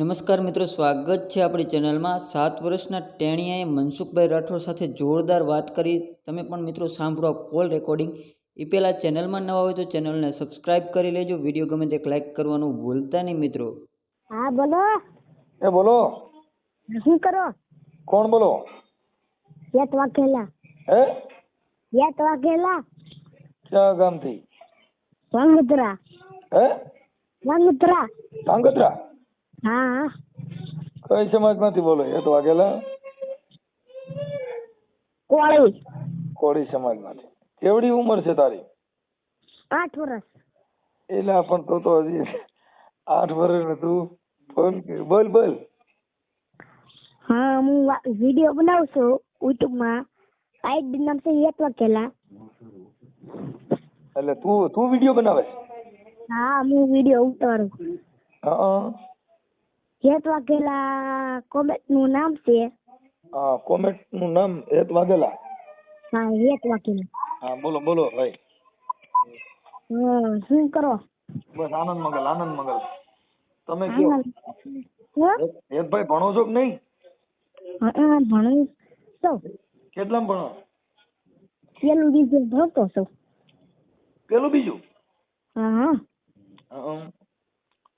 નમસ્કાર મિત્રો સ્વાગત છે આપણી ચેનલમાં. સાત વર્ષના ટેણીયાએ મનસુખભાઈ રાઠોડ સાથે જોરદાર વાત કરી. તમે પણ મિત્રો સાંભળો કોલ રેકોર્ડિંગ. એ પહેલાં ચેનલમાં નવા હોય તો ચેનલને સબસ્ક્રાઇબ કરી લેજો. વીડિયો ગમે તે લાઈક કરવાનું ભૂલતા નહીં મિત્રો. હા બોલો. એ બોલો. શું કરો? કોણ બોલો? યત વાઘેલા હે? યત વાઘેલા ક્યાં ગામથી? વાંગોદરા હે? વાંગોદરા ધાંગધ્રા. હા. કઈ સમાજમાંથી બોલો? એ તો વાઘેલા. કોળી. કોળી સમાજમાંથી કેવડી ઉંમર છે તારી? આઠ વર્ષ એટલે પણ તો તો હજી આઠ વર્ષ તું બોલ બોલ બોલ. હા હું વીડિયો બનાવું છું યુટ્યુબમાં. આઈડી નામ છે યત વાઘેલા. એટલે તું તું વીડિયો બનાવે? હા હું વીડિયો ઉતારું. હા. યત વાઘેલા કોમેટનું નામ છે? હા કોમેટનું નામ હેત વાઘેલા હા હેત વાઘેલા હા બોલો બોલો ભાઈ. શું કરો? બસ આનંદ મંગલ આનંદ મંગલ. તમે કયો? હેત ભાઈ ભણો છો કે નહીં? હા ભણું તો કેટલામ ભણો? પેલું બીજું ભણતો છું. પેલું બીજું? હા હા.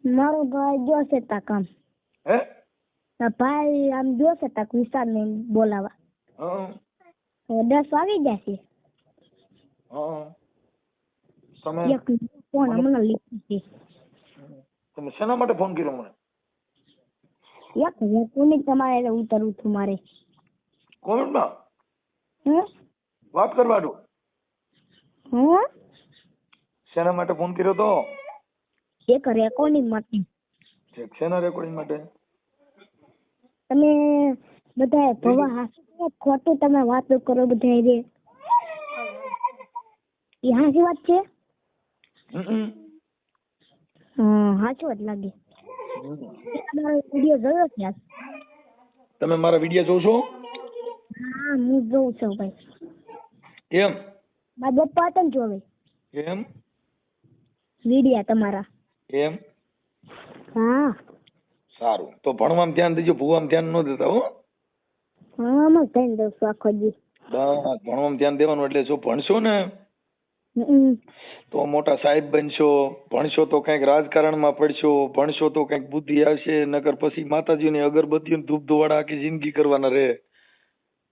મારું ભાઈ જોશે તા કામ. હે ભાઈ આમ જોશે તક વિશાલ ને બોલાવા. દસ આવી જશે તમે ફોન હમણાં લીધું છે તમે શેના માટે ફોન કર્યો મને એક કોની તમારે ઉતરવું છું મારે કોમેન્ટમાં હમ વાત કરવા દો શેના માટે ફોન કર્યો તો એક રેકોર્ડિંગ માટે શેના રેકોર્ડિંગ માટે તમે બધા ભવા હાસુ ખોટું તમે વાતો કરો બધા રે. એ હાસી વાત છે? હાચો જ લાગે. તમારો વીડિયો જોયો છે તમે મારા વીડિયો જોશો? હા હું જોઉં છું ભાઈ. કેમ? મારા પપ્પા હતા ને જોવે કેમ? વિડીયા તમારા. કેમ? હા. સારું. તો ભણવામાં ધ્યાન દેજો ભૂવામાં ધ્યાન ન દેતા હો. ભણવામાં ધ્યાન કઈ આખો દી બસ ભણવામાં ધ્યાન દેવાનું એટલે જો ભણશો ને? તો મોટા સાહેબ બનશો ભણશો તો કંઈક રાજકારણમાં પડશો ભણશો તો કંઈક બુદ્ધિ આવશે નકર પછી માતાજીની અગરબત્તી ધૂપ ધોવાડા આખી જિંદગી કરવાના રહે.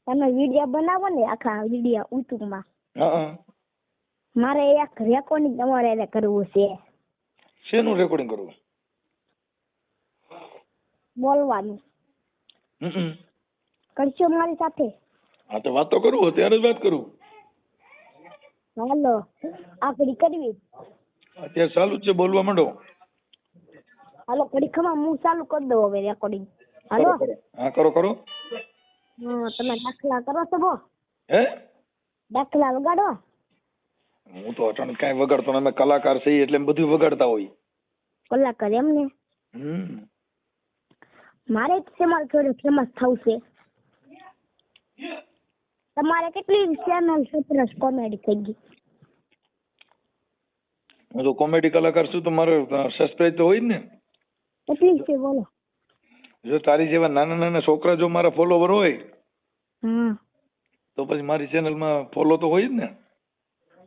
તમે વિડિયા બનાવો ને આખા વીડિયો યુટ્યુબમાં. હા. મારે એક રેકોર્ડિંગ તમારે કરવું છે. શેનું રેકોર્ડિંગ કરવું? બોલવાનું. કરશો મારી સાથે. હા તો વાત તો કરું અત્યારે જ વાત કરું. હાલો આકડી કરવી. અત્યારે ચાલુ છે બોલવા માંડો. હાલો ખમા હું ચાલુ કરી દઉં હવે રેકોર્ડિંગ હાલો. હા કરો કરો. તમે દાખલા કરો છો બો હે? દાખલા વગાડો. હું તો અચાનક કાંઈ વગાડતો નહીં. અમે કલાકાર છીએ એટલે બધું વગાડતા હોય. કલાકાર એમને? હમ. મારે જ તમારે થોડું ફેમસ થવું છે. તમારે કેટલી ચેનલ સત્રસ કોમેડી થઈ ગઈ. હું તો કોમેડી કલાકાર છું તો મારે સબસ્ક્રાઇબ તો હોય જ ને. કેટલી છે બોલો. જો તારી જેવા નાના નાના છોકરા જો મારા ફોલોવર હોય તો પછી મારી ચેનલમાં ફોલો તો હોય જ ને.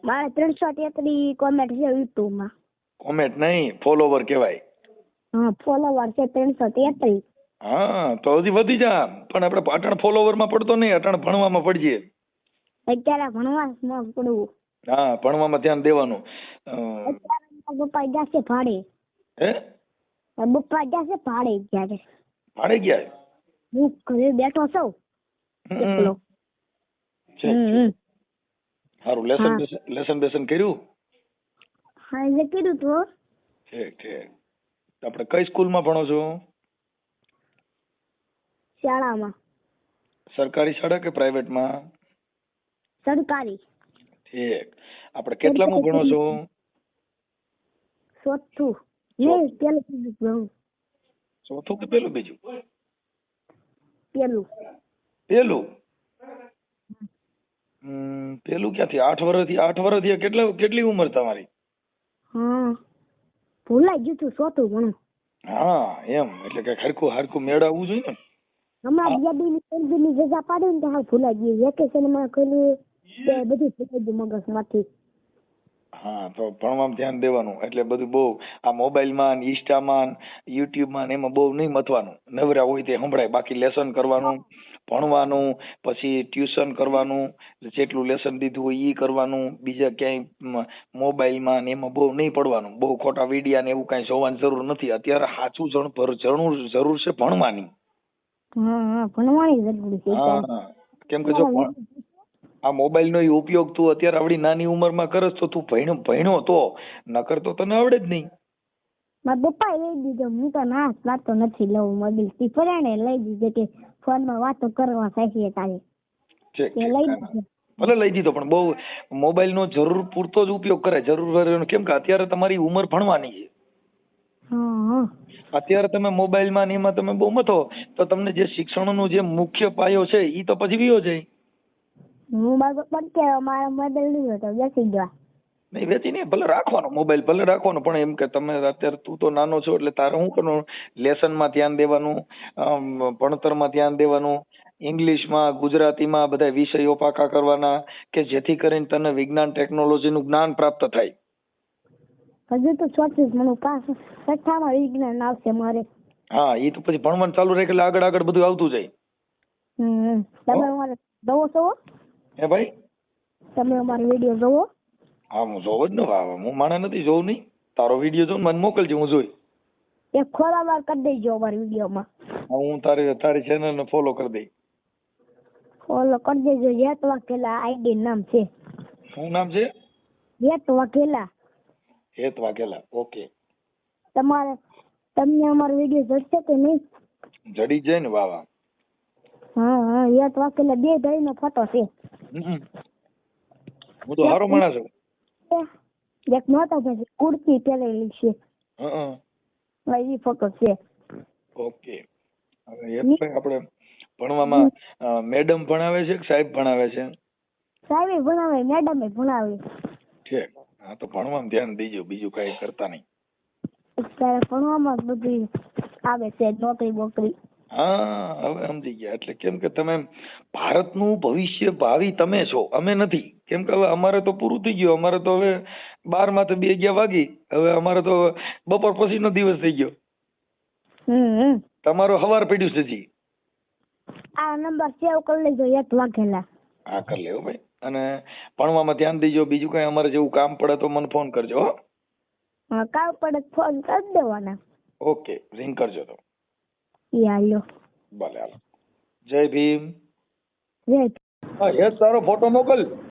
મારે ત્રણસો તેત્રી કોમેન્ટ છે યુટ્યુબમાં. કોમેન્ટ નહીં ફોલોવર કહેવાય. હા ફોલોવર છે ત્રણસો તેત્રીસ હા તો હજી વધી જા. પણ આપણે અટણ ફોલોવરમાં પડતો નહીં અટણ ભણવામાં પડજે અત્યારે ભણવા પડવું. હા ભણવામાં ધ્યાન દેવાનું. પપ્પા જશે ભાડે. હે? પપ્પા જશે ભાડે જ્યારે. ભાડે ગયા હું ઘરે બેઠો છું એકલો. સારું લેસન લેસન બેસન કર્યું? હા એટલે કીધું તો ઠીક ઠીક. આપણે કઈ સ્કૂલમાં ભણો છો? શાળામાં. સરકારી શાળા કે પ્રાઇવેટમાં? સરકારી. ઠીક. આપણે કેટલામાં ભણો છો? ચોથું. નહીં પેલું બીજું ભણું. ચોથું કે પેલું બીજું? પેલું. પેલું? પેલું ક્યાંથી? આઠ વર્ષથી આઠ વર્ષથી કેટલા કેટલી ઉંમર તમારી? હા. ભૂલાઈ ગયું તું ચોથું ભણું. હા એમ. એટલે કે ખરખું હરખું મેળવવું જોઈએ ને. હમણાં બે ની ની રજા પાડી ને તો ભૂલાઈ ગયું વેકેશનમાં કર્યું બધું ભૂલાઈ ગયું મગજમાંથી હા તો ભણવામાં ધ્યાન દેવાનું. એટલે બધું બહુ આ મોબાઈલમાં ઇન્સ્ટામાં યુટ્યુબમાં એમાં બહુ નહીં મથવાનું. નવરા હોય તે સંભળાય. બાકી લેસન કરવાનું ભણવાનું પછી ટ્યુશન કરવાનું જેટલું લેસન દીધું હોય એ કરવાનું બીજા ક્યાંય મોબાઈલમાં ને એમાં બહુ નહીં પડવાનું. બહુ ખોટા વિડિયા ને એવું કાંઈ જોવાની જરૂર નથી. અત્યારે સાચું જણ જરૂર જરૂર છે ભણવાની. હા હા ભણવાની જરૂરી છે હા કેમ કે જો આ મોબાઈલ નો ઉપયોગ તું અત્યારે આવડી નાની ઉંમરમાં કરસ તો તું ભણ્યો ભણ્યો તો નકર તો તને આવડે જ નહીં. મારા પપ્પાએ લઈ દીધો હું તો ના જ નથી લઉં મોબાઈલ. થી ફરાણે લઈ દીધો કે ફોનમાં વાતો કરવા સાચી તારે. લઈ ના. દીધો. ભલે લઈ દીધો પણ બહુ મોબાઈલ નો જરૂર પૂરતો જ ઉપયોગ કરે જરૂર કેમ કે અત્યારે તમારી ઉંમર ભણવાની છે. હા. અત્યારે તમે મોબાઈલમાં ને એમાં તમે બહુ મથો તો તમને જે શિક્ષણનો જે મુખ્ય પાયો છે એ તો પછી વિયો જાય હું બાબા પણ કે મારા મોબાઈલ લીધો તો બેસી ગયા. નહીં વેચી નહીં ભલે રાખવાનો મોબાઈલ ભલે રાખવાનો પણ એમ કે તમે અત્યારે તું તો નાનો છો એટલે તારે શું કરવાનું? લેસનમાં ધ્યાન દેવાનું ભણતરમાં ધ્યાન દેવાનું ઇંગ્લિશમાં ગુજરાતીમાં બધા વિષયો પાકા કરવાના કે જેથી કરીને તને વિજ્ઞાન ટેકનોલોજીનું જ્ઞાન પ્રાપ્ત થાય. હજુ તો ચોત્રીસ મને પાસ છઠ્ઠામાં વિજ્ઞાન આવશે મારે. હા એ તો પછી ભણવાનું ચાલુ રહે એટલે આગળ આગળ બધું આવતું જાય. હમ તમે અમારે જોવો છો? હે ભાઈ? તમે અમારો વીડિયો જોવો? હા હું જોવો જ ને વાહ. હું માણે નથી જોઉં નહીં. તારો વીડિયો જોઉં મને મોકલજે હું જોઈ. એક ખોરાવાર કરી દેજો અમારી વિડીયોમાં. હા, હું તારી તારી ચેનલ ને ફોલો કરી દઈ ફોલો કરી દેજો યત વાઘેલા આઈડી નામ છે. શું નામ છે? યત વાઘેલા હેત વાઘેલા ઓકે. તમારે તમને અમારો વીડિયો જડશે કે નહીં? જડી જાય ને વાહ હા હા હેત વાઘેલા બે ભાઈનો ફોટો છે. હું તો હારો માણસ છું. એક નોતા ભાઈ કુર્તી પહેરેલી છે. હા હા. ફોટો છે. ઓકે. હવે ભાઈ આપણે ભણવામાં મેડમ ભણાવે છે કે સાહેબ ભણાવે છે? સાહેબ ભણાવે મેડમ ભણાવે. ઠીક. હા તો ભણવામાં ધ્યાન દીજો બીજું કઈ કરતા નહીં. અત્યારે ભણવામાં જ બધી આવે છે નોકરી બોકરી હા હવે સમજી ગયા. એટલે કેમ કે તમે ભારતનું ભવિષ્ય ભાવિ તમે છો અમે નથી. કેમ કે હવે અમારે તો પૂરું થઈ ગયું. અમારે તો હવે બારમાંથી બે ગયા વાગી. હવે અમારે તો બપોર પછીનો દિવસ થઈ ગયો. તમારો હવાર પડ્યું છે જી. આ નંબર સેવ કરી લેજો એક વાગેલા. હા કરી લેવો ભાઈ. અને ભણવામાં ધ્યાન દેજો બીજું કઈ અમારે જેવું કામ પડે તો મને ફોન કરજો હો. હા કામ પડે તો ફોન કરી દેવાના. ઓકે રિંગ કરજો તો. યાલો ભલે હાલો. જય ભીમ. જય હા યસ તારો ફોટો મોકલ.